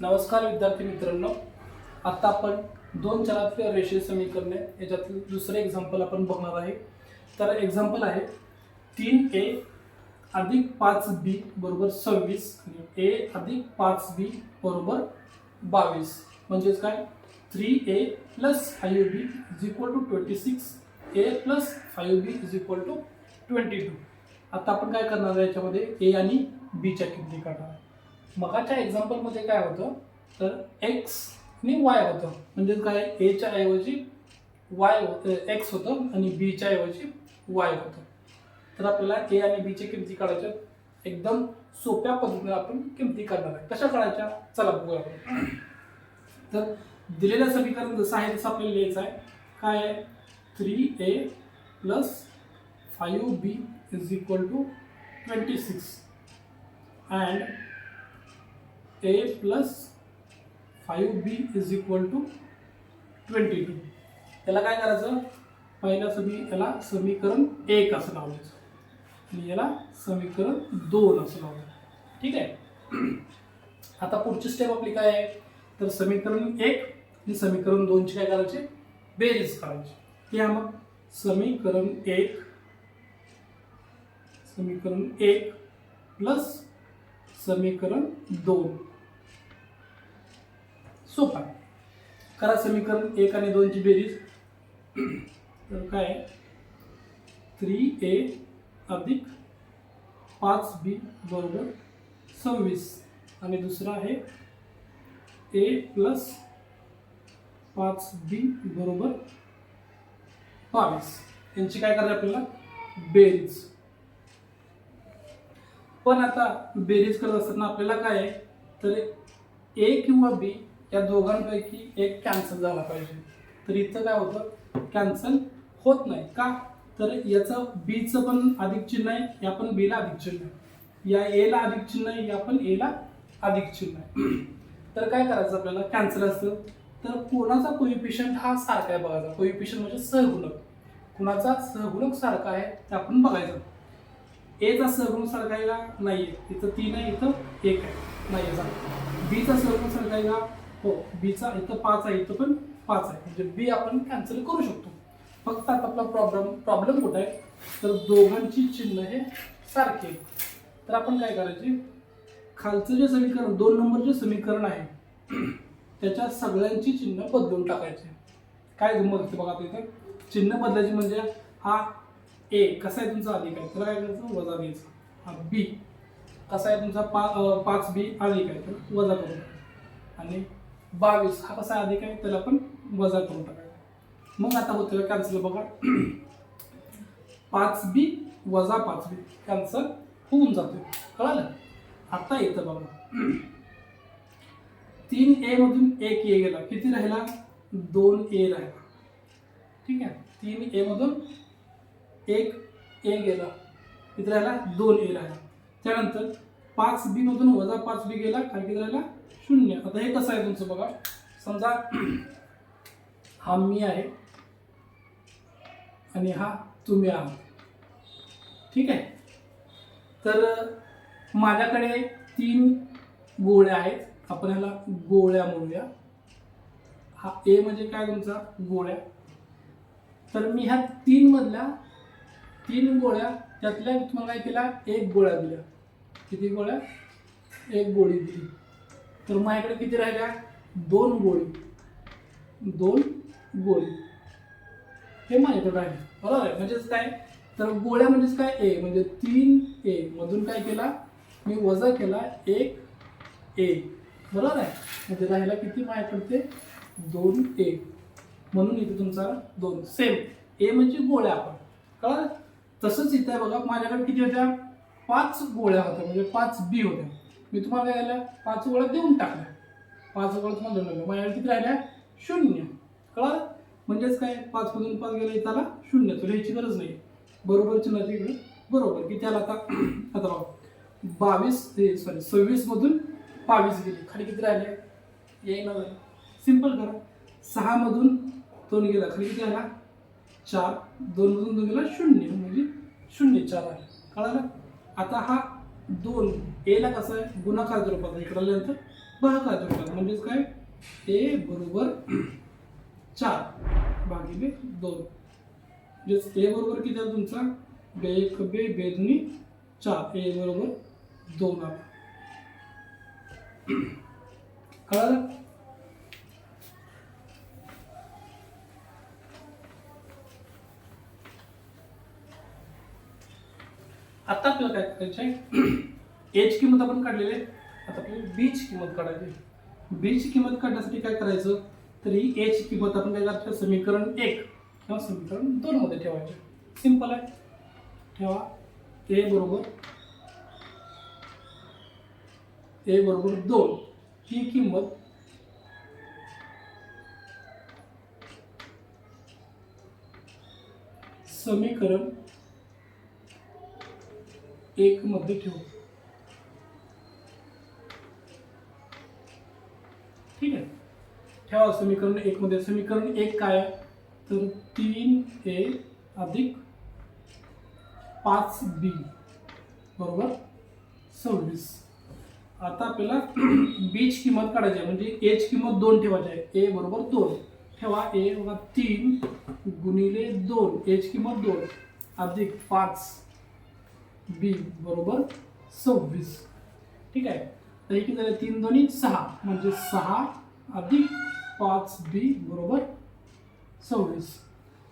नमस्कार विद्यार्थी मित्रांनो. आता आपण दोन चलातील रेषीय समीकरणे याच्यातील दुसरे एक्झाम्पल आपण बघणार आहे. तर एक्झाम्पल आहे तीन ए अधिक पाच बी बरोबर सव्वीस आणि ए अधिक पाच बी बरोबर बावीस. म्हणजेच काय? Three A plus five B is equal to twenty six A plus five B is equal to twenty two आता आपण काय करणार आहे याच्यामध्ये ए आणि बीच्या किमती काढणार आहे. मगाच्या एक्झाम्पलमध्ये काय होतं? तर एक्स आणि वाय होतं. म्हणजे काय? एच्या ऐवजी वाय होतं एक्स होतं आणि बीच्या ऐवजी वाय होतं. तर आपल्याला ए आणि बीच्या किमती काढायच्या एकदम सोप्या पद्धतीने आपण किमती काढणार आहे. कशा काढायच्या? चला बघूया आपण. तर दिलेलं समीकरण जसं आहे तसं आपल्याला लिहायचं आहे. काय आहे? Three A plus five B is equal to twenty six and A plus five B is equal to twenty two याला काय करायचं? पहिलं मी याला समीकरण एक असं लावायचं. आणि याला समीकरण दोन असं लावायचं. ठीक आहे? आता पुढची स्टेप आपली काय आहे? तर समीकरण एक आणि समीकरण दोनची काय करायचे? बेरीज करायची. या मग. समीकरण एक समीकरण एक प्लस समीकरण दोन. सोपा करा समीकरण एक आणि दोनची बेरीज. तर काय थ्री ए अधिक पाच बी बरोबर सव्वीस. आणि दुसरा आहे ए प्लस पाच बी बरोबर बावीस. यांची काय करायला आपल्याला बेरीज. पण आता बेरीज करत असताना आपल्याला काय आहे? तर ए किंवा बी या दोघांपैकी एक कॅन्सल झाला पाहिजे. तर इथं काय होतं? कॅन्सल होत नाही. का? तर याचं बीचं पण अधिक चिन्ह आहे या पण बीला अधिक चिन्ह आहे. या एला अधिक चिन्ह आहे या पण एला अधिक चिन्ह आहे. तर काय करायचं आपल्याला? कॅन्सल असतं. तर कोणाचा कोइफिशियंट हा सारखा आहे बघायचा कोइफिशियंट म्हणजे सहगुणक. कुणाचा सहगुणक सारखा आहे ते आपण बघायचं. एचा सहगुण सारखा आहे का? नाही आहे इथं तीन आहे इथं एक आहे. नाही आहे बीचा सहगुण सारखा आहे का? हो बीचा इथं पाच आहे इथं पण पाच आहे. म्हणजे बी आपण कॅन्सल करू शकतो. फक्त आता आपला प्रॉब्लेम प्रॉब्लेम कुठं आहे? तर दोघांची चिन्ह हे सारखे तर आपण काय करायचे? खालचं जे समीकरण दोन नंबर जे समीकरण आहे त्याच्या सगळ्यांची चिन्ह बदलून टाकायचे. काय गंमत होते बघा इथे? चिन्ह बदलायची म्हणजे हा ए कसा आहे तुमचा अधिक आहे? त्याला काय करायचं? वजा द्यायचं हा बी कसा आहे तुमचा पा पाच बी अधिक आहे तर वजा करून. आणि बावीस हा कसा अधिक आहे त्याला पण वजा करून टाकायचा. मग आता होतं कॅन्सल बघा. पाच बी वजा पाच बी कॅन्सल होऊन जाते कळालं? आता येतं बघा. तीन ए मधून एक ए गेला. किती राहिला? दोन ए राहिला. ठीक आहे? तीन ए मधून एक ए गेला. किती राहिला? दोन ए राहिला. त्यानंतर पाच बी मधून वजा पाच बी गेला खाली राहिला शून्य. आता हे कसं आहे तुमचं बघा. समजा हा मी आहे आणि हा तुम्ही आहात. ठीक आहे? तर माझ्याकडे तीन गोळ्या आहेत. आपण ह्याला गोळ्या म्हणूया. हा ए म्हणजे काय तुमचा? गोळ्या. तर मी ह्या तीन मधल्या तीन गोळ्या त्यातल्या तुम्हाला काय केला एक गोळ्या दिल्या. किती गोळ्या? एक गोळी दिली. तर माझ्याकडे किती राहिल्या? दोन गोळी. दोन गोळी. हे माझ्याकडे राहिले. बरोबर आहे? म्हणजेच काय? तर गोळ्या म्हणजेच काय? ए. म्हणजे तीन ए. मधून काय केला? मी वजा केला एक ए. बरोबर आहे? म्हणजे राहिला किती माझ्याकडे ते? दोन ए. म्हणून इथे तुमचा दोन. सेम ए म्हणजे गोळ्या आपण. कळलं? तसंच इथे बघा माझ्याकडे किती होत्या? पाच गोळ्या होत्या म्हणजे पाच बी होत्या. मी तुम्हाला काय झालं पाच गोळ्या देऊन टाकल्या. पाच गोळ्या तुम्हाला देऊन टाकल्या. माझ्याकडे किती राहिल्या? शून्य. कळा म्हणजेच काय? पाच मधून पाच गेले त्याला शून्य. तुला याची गरज नाही. बरोबर चिन्हाची इकडे बरोबर. की त्याला आता? आता बघा. बावीस ते सॉरी सव्वीसमधून बावीस गेली. खाली किती राहिले? येईना झालं सिंपल करा. सहामधून दोन गेला. खाली किती आला? चार. दोन मधून दोन गेला शून्य. म्हणजे शून्य चार आहे कळालं? आता हा दोन एला कसं आहे? गुणाकार स्वरूपात इकडे आल्यानंतर भागाकार स्वरूपात म्हणजेच काय? ए बरोबर चार भागिले दोन. म्हणजेच ए बरोबर किती आहे तुमचा? बे एक बे बे दुनी चार. ए बरोबर दोन आला कळालं? आता आपल्याला काय करायचं आहे एच किंमत आपण काढलेली आहे. आता आपल्याला बीची किंमत काढायची बीची किंमत काढण्यासाठी काय करायचं? तर ही एच किंमत आपण काय करायचं समीकरण एक किंवा समीकरण दोन मध्ये ठेवायचे. सिंपल आहे. ठेवा. ए बरोबर ए बरोबर दोन. ही किंमत समीकरण एक मध्ये ठेवू. ठीक आहे? ठेवा समीकरण एक मध्ये. समीकरण एक काय तर तीन ए अधिक पाच बी. बरोबर? सव्वीस. आता आपल्याला बीच किंमत काढायची आहे. म्हणजे एच किंमत दोन ठेवायची आहे. ए बरोबर दोन. ठेवा. ए बघा तीन गुणिले दोन. एच किंमत दोन. अधिक पाच. बी बरोबर सव्वीस. ठीक आहे? तर हे किती झाले तीन दोन्ही सहा. म्हणजे सहा अधिक पाच बी बरोबर सव्वीस.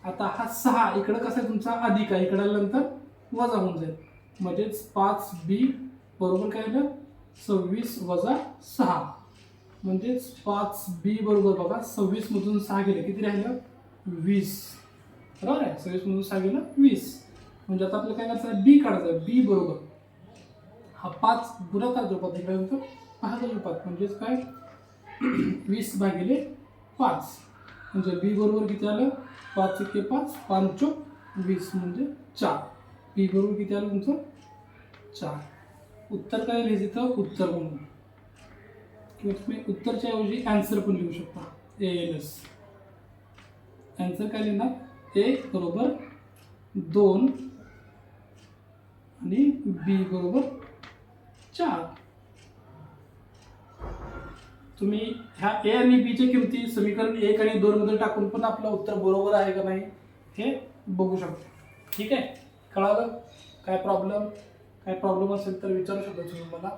आता हा सहा इकडं कसा आहे तुमचा? अधिक आहे. इकडं नंतर वजा होऊन जाईल. म्हणजेच पाच बी बरोबर काय झालं सव्वीस वजा सहा. म्हणजेच पाच बी बरोबर बघा सव्वीसमधून सहा गेले. किती राहिलं? वीस. बरोबर आहे? सव्वीसमधून सहा गेलं वीस. म्हणजे आता आपल्याला काय करायचं बी काढायचं आहे बी बरोबर. हा पाच गुणाकार रूपात इकडे भागाकार जोपात म्हणजेच काय? वीस भागिले पाच. म्हणजे बी बरोबर किती आलं? पाच एके पाच. पाच वीस म्हणजे चार. बी बरोबर किती आलं तुमचं? चार. उत्तर काय लिहायचं इथं? उत्तर म्हणून. किंवा तुम्ही उत्तरच्या ऐवजी ॲन्सर पण लिहू शकता. ए एल एस ॲन्सर काय लिहिणार? ए बरोबर दोन आणि बी बरोबर चार. तुम्ही ह्या ए आणि बीच्या किमती समीकरण एक आणि दोनमध्ये टाकून पण आपलं उत्तर बरोबर आहे का नाही हे बघू शकतो. ठीक आहे? कळालं? काय प्रॉब्लेम काय प्रॉब्लेम असेल तर विचारू शकता तुम्ही मला.